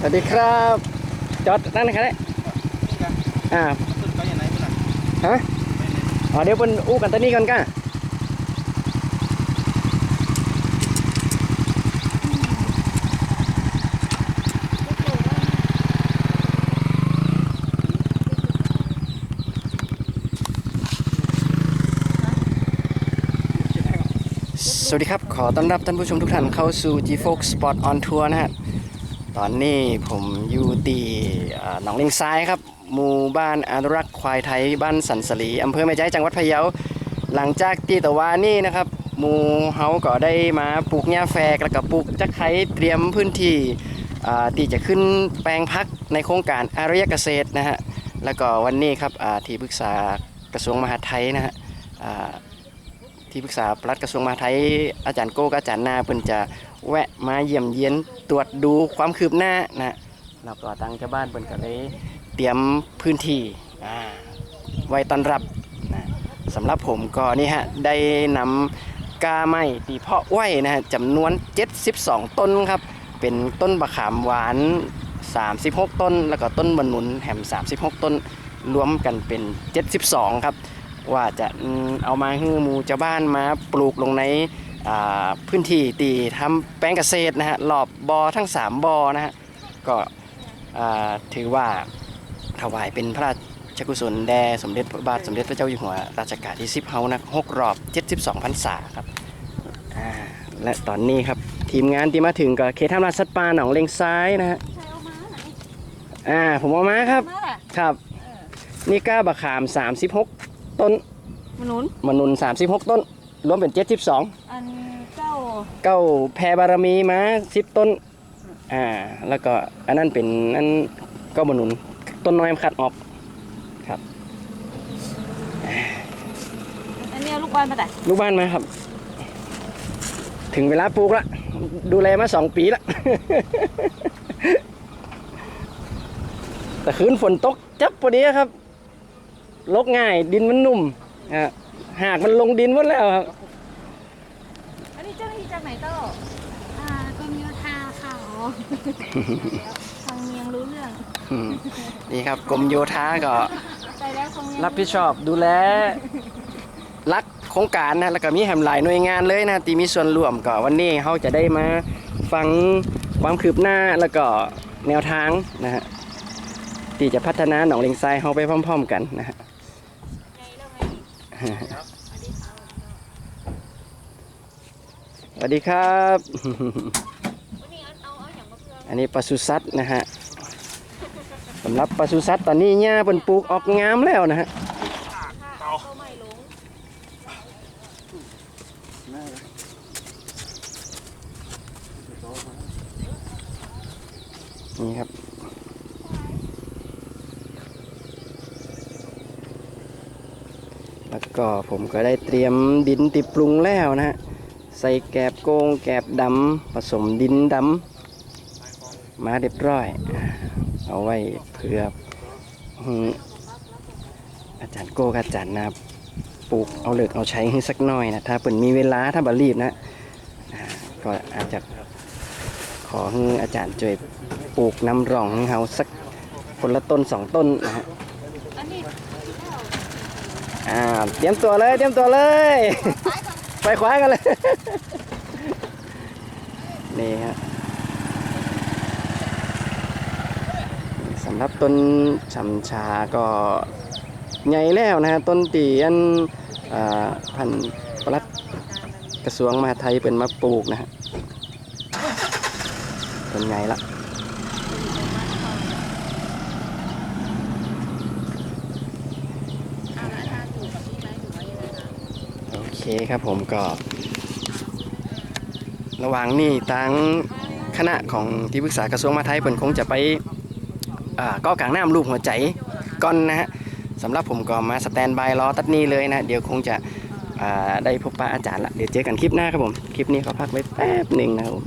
สวัสดีครับ จอดนั่นนะครับอ่าไปยังไงพี่ล่ะฮะอ๋อเดี๋ยวเพิ่นอู้กันตอนนี้ก่อนก้าสวัสดีครับ ขอต้อนรับท่านผู้ชมทุกท่านเข้าสู่ G Fox Spot on Tour นะฮะ ตอนนี้ผมอยู่ที่หนองเลงซ้ายครับ หมู่บ้านอนุรักษ์ควายไทยบ้านสันสลีอำเภอแม่ใจจังหวัดพะเยา หลังจากที่ตะวานี่นะครับ หมู่เฮาก็ได้มาปลูกหญ้าแฝกแล้วก็ปลูกจักไคร้เตรียมพื้นที่อ่าที่จะขึ้นแปลงพักในโครงการอารยเกษตรนะฮะแล้วก็วันนี้ครับที่ปรึกษากระทรวงมหาดไทยนะฮะ ที่ปรึกษาปลัดกระทรวงมหาดไทยอาจารย์โก้กับอาจารย์นาเพิ่นจะแวะมาเยี่ยมเยียนตรวจดูความคืบหน้านะแล้วก็ทางชาวบ้านเพิ่นก็เลยเตรียมพื้นที่อ่าไว้ต้อนรับนะสำหรับผมก็นี่ฮะได้นำกาไม้ตีเพาะไว้นะฮะจำนวน 72 ต้นครับ เป็นต้นบะขามหวาน 36 ต้น แล้วก็ต้นบะหนุนแหม36 ต้นรวมกันเป็น 72 ครับ ว่าจะอืมเอามาให้หมูเจ้าบ้านมาปลูกลงในอ่าพื้นที่ตีทำแปลงเกษตรนะฮะรอบบอทั้ง 3บอนะฮะก็อ่าถือว่าถวายเป็นพระราชกุศลแด่สมเด็จพระบาทสมเด็จพระเจ้าอยู่หัวรัชกาลที่10เฮานะ6รอบ72พรรษาครับอ่าและตอนนี้ครับทีมงานที่มาถึงก็เขตทำลายสัตว์ป่าหนองเลงซ้ายนะฮะใช่เอามาไหนอ่าผมเอามาครับมาล่ะครับนี่ก้าบะขาม 36 ต้นมนุนมนุน36 ต้น รวมเป็น 72 อันเจ้าเก้าแพรบารมีมา10 ต้น อ่า แล้วก็อันนั้นเป็นอันก็มนุน ต้นน้อยมันขัดออก อันนี้เอาลูกบอลมาแต่ลูกบ้านมาครับ ถึงเวลาปลูกละ ดูแลมาสองปีละ แต่คืนฝนตกจับพอดีครับ ลกง่าย ดินมันนุ่มอะหากมันลงดินหมดแล้วครับ อันนี้เจ้าหน้าที่จากไหนเจ้าอ่าก็มีทาเขาฟังเมียงรู้เรื่องอืมนี่ครับกรมโยธาก็ไปแล้วฟังเมียงรับผิดชอบดูแลรักโครงการนะแล้วก็มีแหมหลายหน่วยงานเลยนะที่มีส่วนร่วมก็วันนี้เขาจะได้มาฟังความคืบหน้าแล้วก็แนวทางนะฮะที่จะพัฒนาหนองเลงทรายเขาไปพร้อม ๆ กันนะฮะ สวัสดีครับ อันนี้ปศุสัตว์นะฮะสำหรับปศุสัตว์ตอนนี้เนี่ยเป็นปลูกออกงามแล้วนะฮะนี่ครับ แล้วก็ผมก็ได้เตรียมดินติปรุงแล้วนะฮะใส่แกบโกงแกบดำผสมดินดำมาเรียบร้อย เอาไว้เพื่ออาจารย์โก้กับอาจารย์นาปลูกเอาเลิกเอาใช้ให้สักหน่อยนะถ้าเปิ่นมีเวลาถ้าบรีบนะก็อาจจะขอให้อาจารย์ช่วยปลูกน้ำร่องเขาสักคนละต้นสองต้นนะฮะ อ่าเตรียมตัวเลยเตรียมตัวเลย ไปขวากันเลย นี่ฮะสำหรับต้นชำชาก็ใหญ่แล้วนะฮะต้นตีอันอพันปลัดกระทรวงมหาดไทยเป็นมาปลูกนะฮะต้นใหญ่ละ เคครับผมก็ ระหว่างนี้ทางคณะของที่ปรึกษากระทรวงมหาดไทยเปิ่นคงจะไปอ่าก็กลางน้ำรูปหัวใจก่อนนะฮะสำหรับผมก็มาสแตนบายรอตัดนี้เลยนะ เดี๋ยวคงจะได้พบปะอาจารย์ละเดี๋ยวเจอกันคลิปหน้าครับผม คลิปนี้ขอพักไว้แป๊บหนึ่งนะครับผม